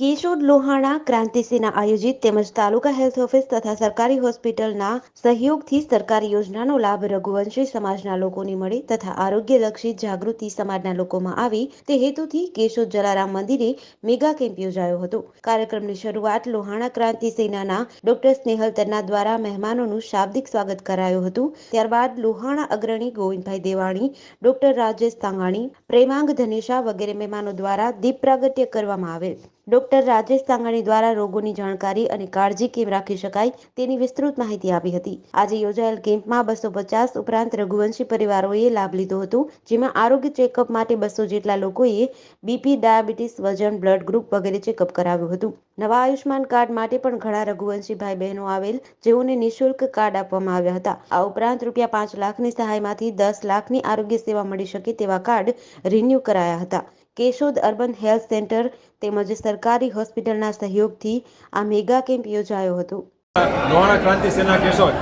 કેશોદ લોહાણા ક્રાંતિસેના આયોજિત તેમજ તાલુકા health office તથા સરકારી હોસ્પિટલના સહયોગથી સરકારી યોજનાનો લાભ રઘુવંશી સમાજના લોકોને મળે તથા આરોગ્યલક્ષી જાગૃતિ સમાજના લોકોમાં આવી તે હેતુથી કેશોદ જલારામ મંદિરે મેગા કેમ્પ યોજાયો હતો. કાર્યક્રમની શરૂઆત લોહાણા ક્રાંતિ સેનાના ડોક્ટર સ્નેહલ તન્ના દ્વારા મહેમાનોનું શાબ્દિક સ્વાગત કરાયું હતું. ત્યારબાદ લોહાણા અગ્રણી ગોવિંદભાઈ દેવાણી, ડોક્ટર રાજેશ તાંગાણી, પ્રેમાંગ ધનેશા વગેરે મહેમાનો દ્વારા દીપ પ્રાગટ્ય કરવામાં આવેલ. ડોક્ટર રાજેશ તાંગાણી દ્વારા રોગોની જાણકારી અને કાળજી કેમ રાખી શકાય તેની વિસ્તૃત માહિતી આપી હતી. આજે યોજાયેલ કેમ્પમાં બસો પચાસ ઉપરાંત રઘુવંશી પરિવારોએ લાભ લીધો હતો, જેમાં આરોગ્ય ચેકઅપ માટે બસો જેટલા લોકોએ બીપી, ડાયાબિટીસ વજન, બ્લડ ગ્રુપ વગેરે ચેકઅપ કરાવ્યું હતું. નવા આયુષ્માન કાર્ડ માટે પણ ઘણા રઘુવંશી ભાઈ બહેનો આવેલ, જેઓને નિઃશુલ્ક કાર્ડ આપવામાં આવ્યા હતા. આ ઉપરાંત રૂપિયા પાંચ લાખની સહાયમાંથી દસ લાખની આરોગ્ય સેવા મળી શકે તેવા કાર્ડ રિન્યૂ કરાયા હતા. કેશોદ અર્બન હેલ્થ સેન્ટર તેમજ સરકારી હોસ્પિટલના સહયોગથી આ મેગા કેમ્પ યોજાયો હતો. લોહાણા ક્રાંતિ સેના કેશોદ.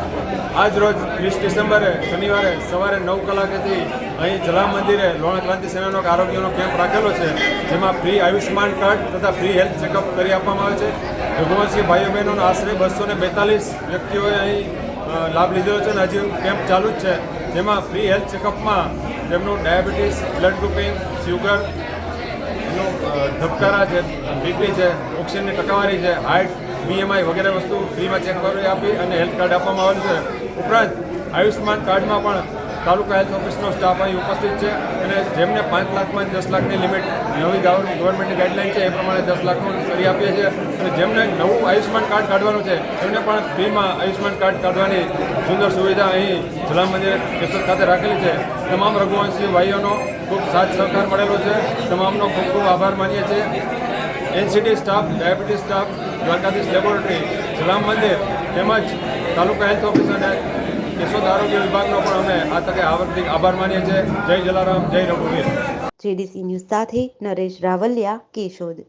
આજ રોજ વીસ ડિસેમ્બરે શનિવારે સવારે નવ કલાકેથી અહીં જલામ મંદિરે લોહાણા ક્રાંતિ સેનાનો આરોગ્યનો કેમ્પ રાખેલો છે, જેમાં ફ્રી આયુષ્માન કાર્ડ તથા ફ્રી હેલ્થ ચેકઅપ કરી આપવામાં આવે છે. રઘુવંશી ભાઈઓ બહેનોનો આશરે બસો ને બેતાલીસ વ્યક્તિઓએ અહીં લાભ લીધેલો છે અને હજી કેમ્પ ચાલુ જ છે, જેમાં ફ્રી હેલ્થ ચેકઅપમાં તેમનું ડાયાબિટીસ, બ્લડ ગ્રુપિંગ શુગર ધબકારા છે બીપી છે, ઓક્સિજનની ટકાવારી છે, હાર્ટ બીએમઆઈ વગેરે વસ્તુ ફ્રીમાં ચેક કરી આપી અને હેલ્થ કાર્ડ આપવામાં આવેલું છે. ઉપરાંત આયુષ્યમાન કાર્ડમાં પણ તાલુકા હેલ્થ ઓફિસનો સ્ટાફ અહીં ઉપસ્થિત છે અને જેમને પાંચ લાખમાં દસ લાખની લિમિટ નવી ગવર- ગવર્મેન્ટની ગાઈડલાઈન છે, એ પ્રમાણે દસ લાખનું કરી આપીએ છીએ. અને જેમને નવું આયુષ્યમાન કાર્ડ કાઢવાનું છે, એમને પણ ફ્રીમાં આયુષ્યમાન કાર્ડ કાઢવાની સુંદર સુવિધા અહીં જલામ મંદિર કેશોદ ખાતે રાખેલી છે. તમામ રઘુવંશી ભાઈઓનો ખૂબ સાથ સહકાર મળેલો છે. તમામનો ખૂબ ખૂબ આભાર માનીએ છીએ. NCD staff diabetes staff Dwarkadhish laboratory Jalaram મંદિર તેમજ તાલુકા હેલ્થ ઓફિસ અને કેશોદ આરોગ્ય વિભાગનો પણ અમે આ તકે હાર્દિક આભાર માનીએ છીએ. જય જલારામ, જય રઘુવીર. જેડીસી ન્યૂઝ સાથે નરેશ રાવલિયા કેશોદ.